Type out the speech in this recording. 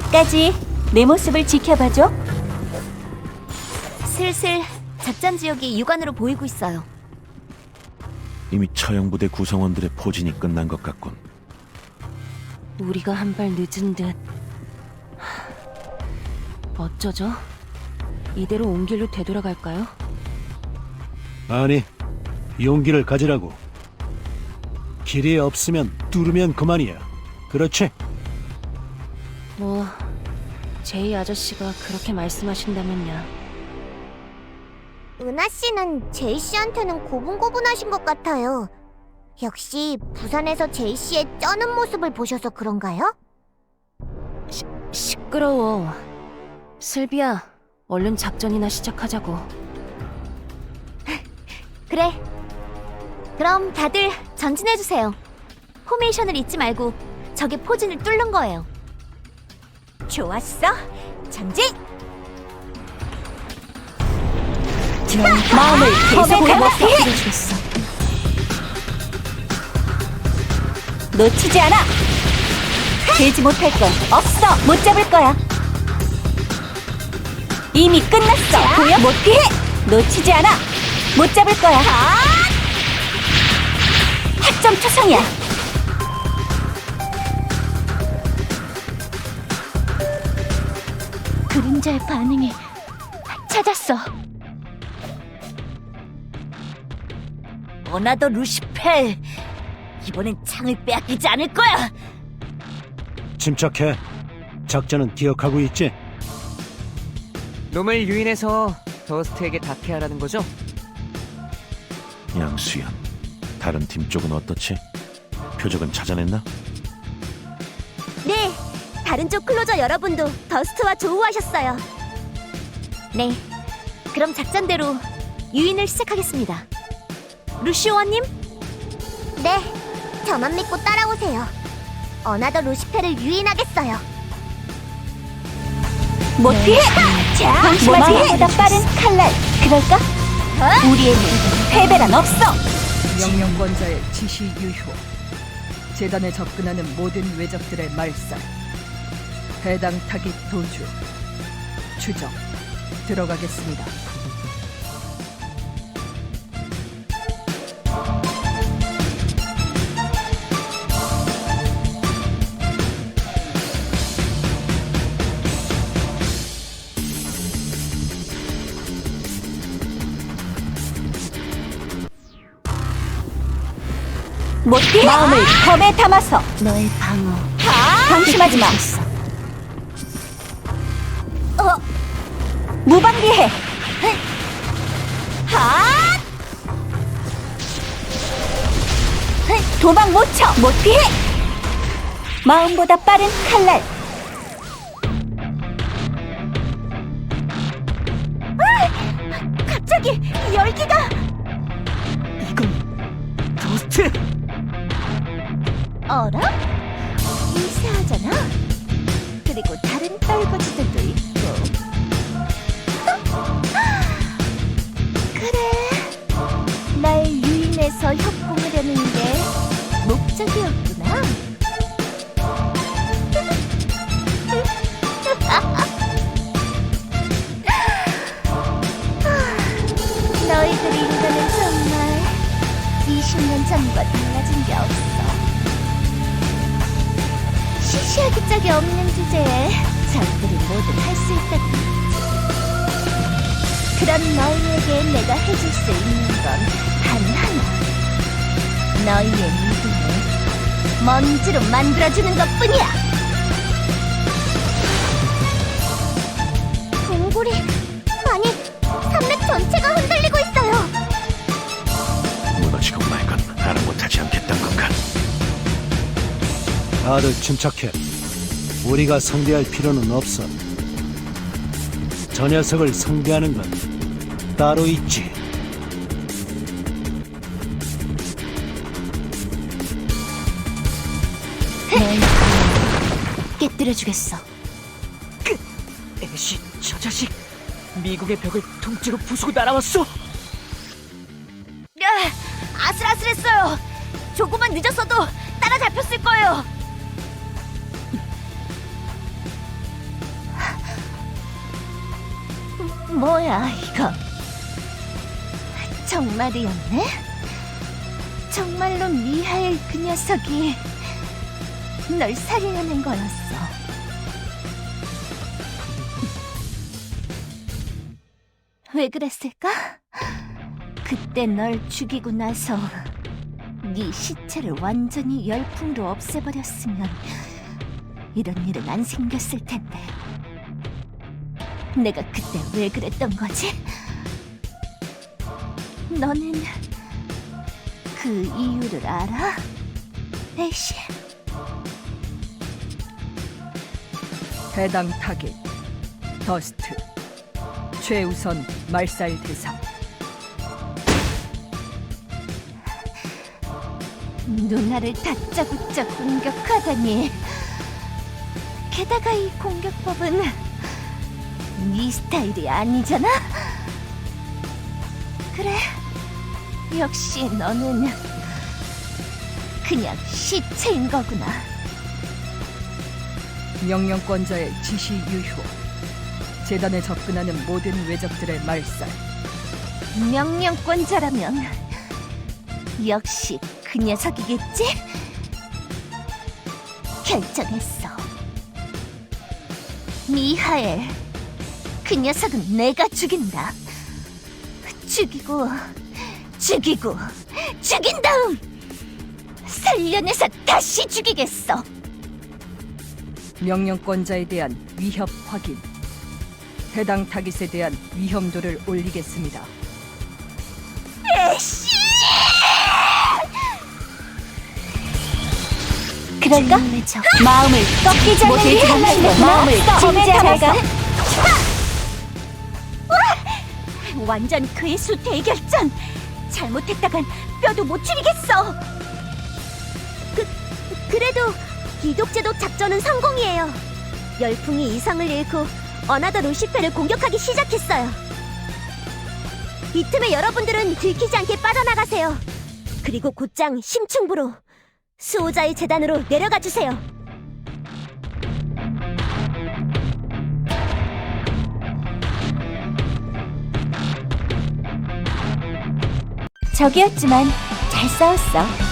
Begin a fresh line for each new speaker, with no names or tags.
끝까지 내 모습을 지켜봐줘.
슬슬 작전 지역이 육안으로 보이고 있어요.
이미 처형부대 구성원들의 포진이 끝난 것 같군.
우리가 한 발 늦은 듯. 하, 어쩌죠? 이대로 온 길로 되돌아갈까요?
아니, 용기를 가지라고. 길이 없으면 뚫으면 그만이야. 그렇지?
뭐 제이 아저씨가 그렇게 말씀하신다면야.
은하 씨는 제이 씨한테는 고분고분하신 것 같아요. 역시 부산에서 제이 씨의 쩌는 모습을 보셔서 그런가요?
시끄러워. 슬비야, 얼른 작전이나 시작하자고.
그래. 그럼 다들 전진해주세요. 포메이션을 잊지 말고 적의 포진을 뚫는 거예요.
좋았어. 전진!
마음을 계속 먹게 해주겠어. 놓치지 않아. 되지 못할 건 없어. 못 잡을 거야. 이미 끝났어. 보여? 못 피해. 놓치지 않아. 못 잡을 거야. 학점 초성이야. 그림자의 반응이 찾았어.
어나더 루시펠. 이번엔 창을 빼앗기지 않을 거야.
침착해. 작전은 기억하고 있지?
놈을 유인해서 더스트에게 닿게 하라는 거죠?
양수연, 다른 팀 쪽은 어떻지? 표적은 찾아냈나?
네, 다른 쪽 클로저 여러분도 더스트와 조우하셨어요.
네. 그럼 작전대로 유인을 시작하겠습니다. 루시오원님,
네, 저만 믿고 따라오세요. 어나더 루시페를 유인하겠어요.
못 피해! 자, 방심하지! 보다 빠른 칼날, 그럴까? 우리에는 패배란 없어!
명령권자의 지시 유효 재단에 접근하는 모든 외적들의 말살 해당 타깃 도주. 추적 들어가겠습니다.
못 피해! 마음을 검에 담아서. 너의 방어. 방심하지 마 무방비해 하! 도망 못 쳐! 못 피해! 마음보다 빠른 칼날
갑자기 열기가!
더스트!
어라? 전과 달라진 게 없어. 시시하기 짝이 없는 주제에 적들이 모두 할수 있다고 믿지. 그런 너희에게 내가 해줄 수 있는 건 단 하나. 너희의 믿음을 먼지로 만들어주는 것 뿐이야. 동굴이,
다들 침착해. 우리가 상대할 필요는 없어. 저 녀석을 상대하는 건 따로 있지.
깨뜨려주겠어
애쉬, 저 자식! 미국의 벽을 통째로 부수고 날아왔어!
아, 아슬아슬했어요. 조금만 늦었어도 따라잡혔을 거예요.
뭐야 이거? 정말이었네? 정말로 미하엘 그 녀석이 널 살려낸 거였어. 왜 그랬을까? 그때 널 죽이고 나서 네 시체를 완전히 열풍으로 없애버렸으면 이런 일은 안 생겼을 텐데. 내가 그때 왜 그랬던 거지? 너는 그 이유를 알아? 애쉬?
해당 타겟 더스트 최우선 말살 대상
누나를 다짜고짜 공격하다니. 게다가 이 공격법은 네 스타일이 아니잖아? 그래, 역시 너는 그냥 시체인 거구나.
명령권자의 지시 유효 재단에 접근하는 모든 외적들의 말살
명령권자라면 역시 그 녀석이겠지? 결정했어. 미하엘, 그 녀석은 내가 죽인다. 죽이고, 죽이고, 죽인 다음 살려내서 다시 죽이겠어.
명령권자에 대한 위협 확인 해당 타깃에 대한 위험도를 올리겠습니다.
그럴까? 마음을 꺾이지 않는 게 마음을 진지하게 완전 괴수 대결전! 잘못했다간 뼈도 못 추리겠어! 그, 그래도 기독제도 작전은 성공이에요. 열풍이 이상을 잃고 어나더 루시페를 공격하기 시작했어요. 이 틈에 여러분들은 들키지 않게 빠져나가세요. 그리고 곧장 심층부로 수호자의 재단으로 내려가 주세요. 적이었지만 잘 싸웠어.